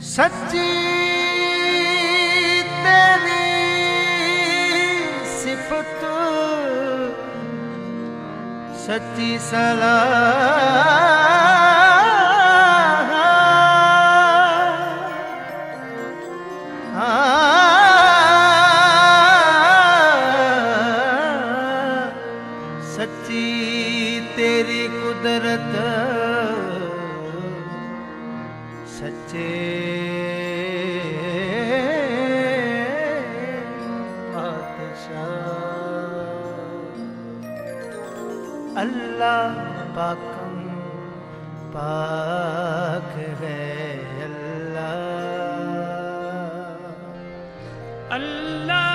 ਸੱਚੀ ਤੇਰੀ ਸਿਫਤ ਸੱਚੀ ਸਲਾਹ। ਸੱਚੀ ਤੇਰੀ ਕੁਦਰਤ ਸੱਚੇ ਅੱਲਾਹ ਪਾਕਮ ਪਾਕ ਹੈ ਅੱਲਾਹ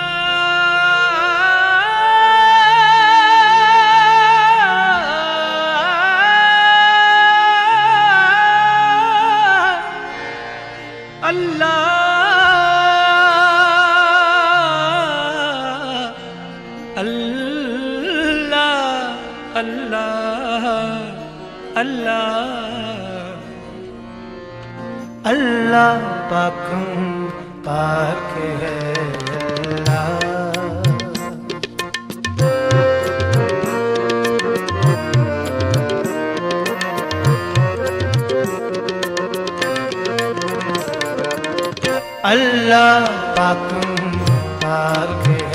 ਅੱਲਾਹ ਪਹਿਲਾ ਪਾਖੂੰ ਪਾਖ ਹੈ ਅੱਲਾ ਅੱਲਾ ਪਾਕਮ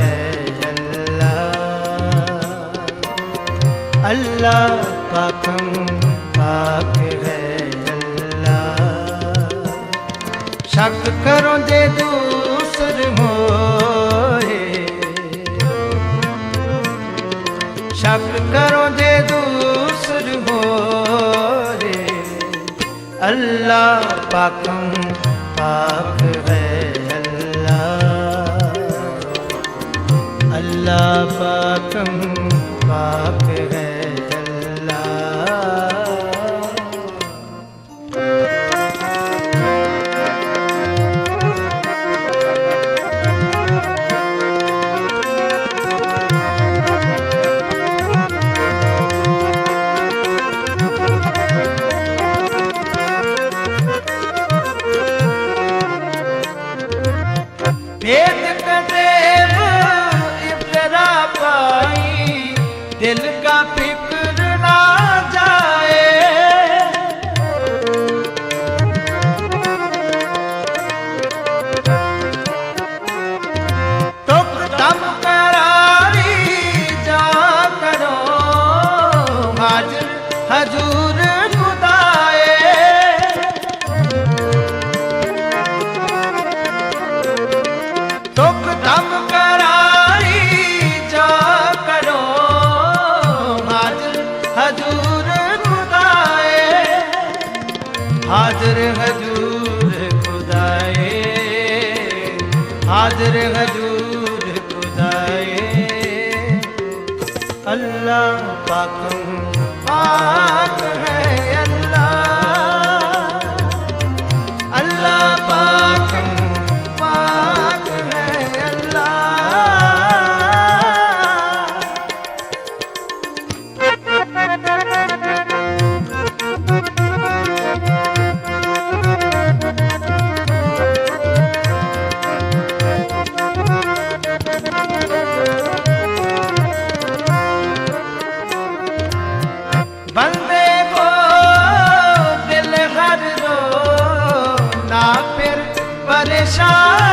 ਹੈ ਅੱਲਾ ਅੱਲਾ ਪਾਕਮ ਪਾਕ ਸ਼ੱਕ ਕਰੋ ਜੇ ਦੂਸਰ ਹੋਏ ਸ਼ੱਕ ਕਰੋ ਜੇ ਦੂਸਰ ਹੋਏ ਅੱਲਾ ਪਾਕਮ ਪਾਕ ਹੈ ਅੱਲਾ ਅੱਲਾਹ ਪਾਕਮ ਪਾਕ ਹੈ। दिल का फिक्र ना जाए तुक दम करारी जा करो हाजिर हजूर હાજર હજૂર ખુદાએ હાજર હજૂર ਨਾ ਫਿਰ ਪਰੇਸ਼ਾਨ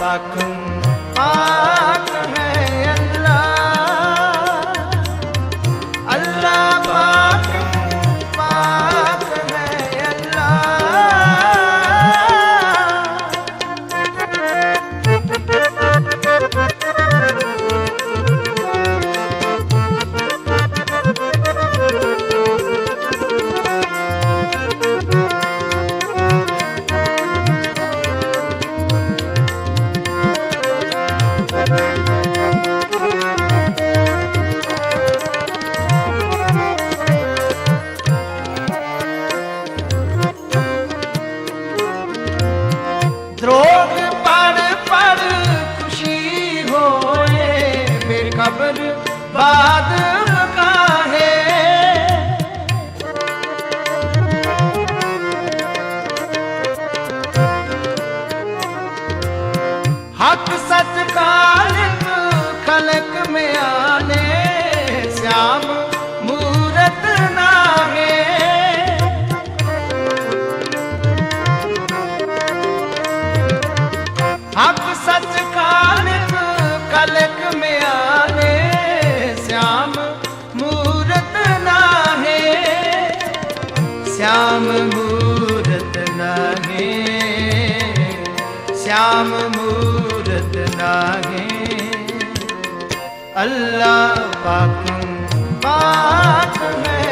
ਤੱਕ। ਆ ਸ਼ਾਮ ਮੂਰਤ ਨਾਗੇ ਅੱਲਾ ਪਾਕ ਬਾਤ ਹੈ।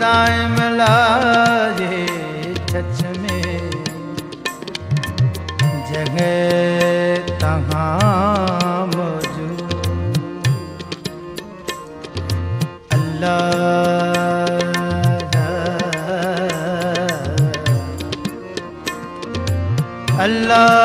दाएं मिलाए छच में जगह तहाँ मौजूद अल्लाह अल्लाह